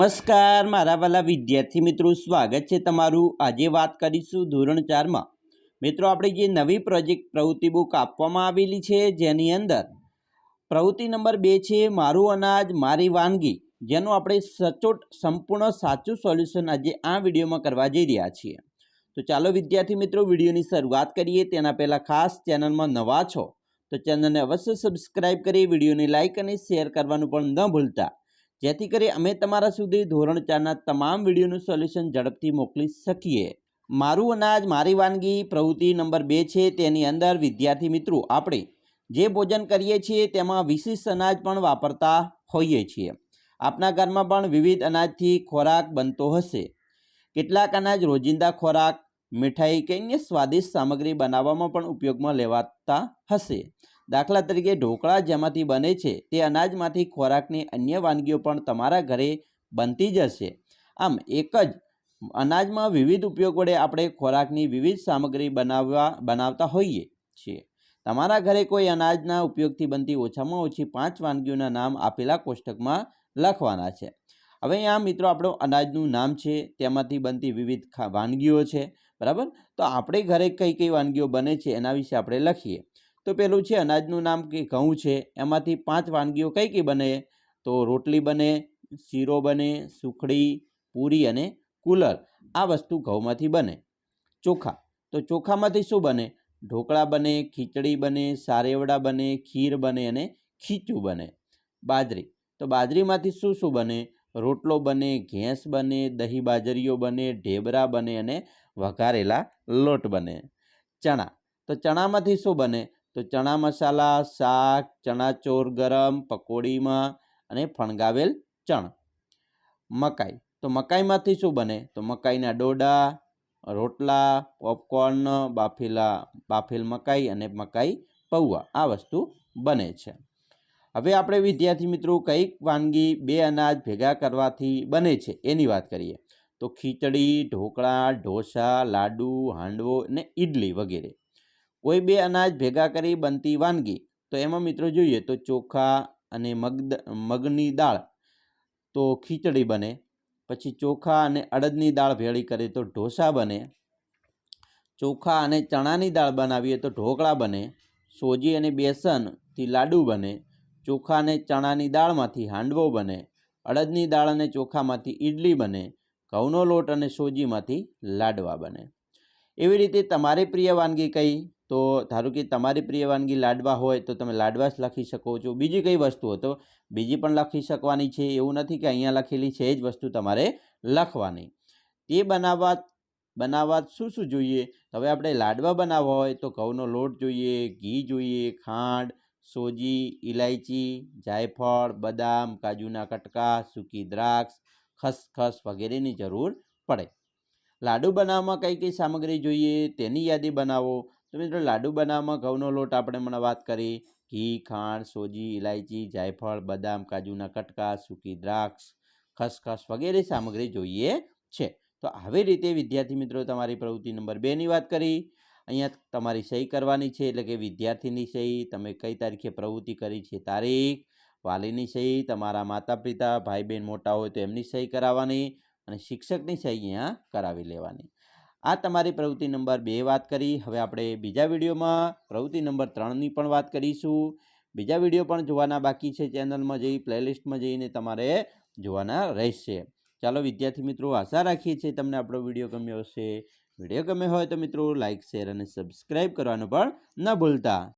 નમસ્કાર, મારા વાલા વિદ્યાર્થી મિત્રો, સ્વાગત છે તમારું. આજે વાત કરીશું ધોરણ ચારમાં. મિત્રો, આપણે જે નવી પ્રોજેક્ટ પ્રવૃત્તિ બુક આપવામાં આવેલી છે, જેની અંદર પ્રવૃત્તિ નંબર બે છે, મારું અનાજ, મારી વાનગી જેનું આપણે સચોટ, સંપૂર્ણ, સાચું સોલ્યુશન આજે આ વિડીયોમાં કરવા જઈ રહ્યા છીએ. તો ચાલો વિદ્યાર્થી મિત્રો, વિડીયોની શરૂઆત કરીએ. તેના પહેલાં ખાસ ચેનલમાં નવા છો, તો ચેનલને અવશ્ય સબસ્ક્રાઈબ કરી, વિડીયોને લાઇક અને શેર કરવાનું પણ ન ભૂલતા. જેથી કરી અમે તમારા સુધી ધોરણ ચારના તમામ વિડીયોનું સોલ્યુશન ઝડપથી મોકલી શકીએ. મારું અનાજ, મારી વાનગી, પ્રવૃત્તિ નંબર બે છે તેની અંદર વિદ્યાર્થી મિત્રો આપણે જે ભોજન કરીએ છીએ તેમાં વિશિષ્ટ અનાજ પણ વાપરતા હોઈએ છીએ. આપણા ઘરમાં પણ વિવિધ અનાજથી ખોરાક બનતો હશે. કેટલાક અનાજ રોજિંદા ખોરાક, મીઠાઈ કે અન્ય સ્વાદિષ્ટ સામગ્રી બનાવવામાં પણ ઉપયોગમાં લેવાતા હશે. દાખલા તરીકે ઢોકળા જેમાંથી બને છે, તે અનાજમાંથી ખોરાકની અન્ય વાનગીઓ પણ તમારા ઘરે બનતી જ હશે. આમ, એક જ, અનાજમાં વિવિધ ઉપયોગ વડે આપણે ખોરાકની વિવિધ સામગ્રી બનાવવા, બનાવતા હોઈએ છીએ. તમારા ઘરે કોઈ અનાજના ઉપયોગથી બનતી ઓછામાં ઓછી પાંચ વાનગીઓના નામ આપેલા કોષ્ટકમાં લખવાના છે. હવે આ મિત્રો આપણો અનાજનું નામ છે, તેમાંથી બનતી વિવિધ વાનગીઓ છે, બરાબર? તો આપણે ઘરે કઈ કઈ વાનગીઓ બને છે એના વિશે આપણે લખીએ. તો પેલું છે, અનાજનું નામ કે ઘઉં છે, એમાંથી પાંચ વાનગીઓ કઈ કઈ બને? તો રોટલી બને, શીરો બને, સુખડી, પૂરી અને કુલર. આ વસ્તુ ઘઉંમાંથી બને. ચોખા. તો ચોખામાંથી શું બને? ઢોકળા બને, ખીચડી બને, સારેવડા બને, ખીર બને અને ખીચું બને. બાજરી. તો બાજરીમાંથી શું શું બને? રોટલો બને, ઘેંસ બને, દહીં બાજરીઓ બને, ઢેબરા બને અને વઘારેલા લોટ બને. ચણા. તો ચણામાંથી શું બને? તો ચણા મસાલા, શાક ચણાચોર ગરમ, પકોડીમાં અને ફણગાવેલ ચણ. મકાઈ. તો મકાઈમાંથી શું બને? તો મકાઈના ડોડા, રોટલા પોપકોર્ન બાફેલા, બાફેલ મકાઈ અને મકાઈ પૌવા. આ વસ્તુ બને છે. હવે આપણે વિદ્યાર્થી મિત્રો કંઈક વાનગી બે અનાજ ભેગા કરવાથી બને છે એની વાત કરીએ. તો ખીચડી, ઢોકળા, ઢોસા, લાડુ, હાંડવો અને ઈડલી વગેરે. કોઈ બે અનાજ ભેગા કરી બનતી વાનગી, તો એમાં મિત્રો જોઈએ તો ચોખા અને મગ મગની દાળ, તો ખીચડી બને. પછી ચોખા અને અડદની દાળ ભેળી કરીએ તો ઢોસા બને. ચોખા અને ચણાની દાળ બનાવીએ તો ઢોકળા બને. સોજી અને બેસનથી લાડુ બને. ચોખા અને ચણાની દાળમાંથી હાંડવો બને. અડદની દાળ અને ચોખામાંથી ઈડલી બને. ઘઉંનો લોટ અને સોજીમાંથી લાડવા બને. એવી રીતે તમારી પ્રિય વાનગી કઈ? તો ધારો કે તમારી પ્રિય વાનગી લાડવા હોય તો તમે લાડવા જ લખી શકો છો. બીજી કઈ વસ્તુ હોય તો બીજી પણ લખી શકવાની છે. એવું નથી કે અહીંયા લખેલી છે જ વસ્તુ તમારે લખવાની. તે બનાવવા બનાવવા શું શું જોઈએ? હવે આપણે લાડવા બનાવવા હોય તો ઘઉંનો લોટ જોઈએ, ઘી જોઈએ, ખાંડ, સોજી ઇલાયચી જાયફળ, બદામ, કાજુના કટકા, સૂકી દ્રાક્ષ, ખસખસ વગેરેની જરૂર પડે. લાડુ બનાવવામાં કઈ કઈ સામગ્રી જોઈએ? તેની યાદી બનાવો. તો મિત્રો લાડુ બનાવવામાં ઘઉંનો લોટ આપણે મને વાત કરી. ઘી, ખાંડ, સોજી ઇલાયચી જાયફળ, બદામ, કાજુના કટકા, સૂકી દ્રાક્ષ, ખસખસ વગેરે સામગ્રી જોઈએ છે. તો આવી રીતે વિદ્યાર્થી મિત્રો તમારી પ્રવૃત્તિ નંબર બેની વાત કરી. અહીંયા તમારી સહી કરવાની છે એટલે કે વિદ્યાર્થીની સહી, તમે કઈ તારીખે પ્રવૃત્તિ કરી છે તારીખ, વાલીની સહી, તમારા માતા પિતા ભાઈ બહેન મોટા હોય તો એમની સહી કરાવવાની અને શિક્ષકની સહી અહીંયા કરાવી લેવાની. આ તમારી પ્રવૃત્તિ નંબર બે વાત કરી. હવે આપણે બીજા વિડીયોમાં પ્રવૃત્તિ નંબર ત્રણની પણ વાત કરીશું. બીજા વીડિયો પણ જોવાના બાકી છે ચેનલમાં જઈ, પ્લેલિસ્ટમાં જઈને તમારે જોવાના રહેશે. ચાલો વિદ્યાર્થી મિત્રો, આશા રાખીએ છીએ તમને આપણો વીડિયો ગમ્યો હશે. વીડિયો ગમ્યો હોય તો મિત્રો લાઇક શેર અને સબસ્ક્રાઈબ કરવાનું પણ ન ભૂલતા.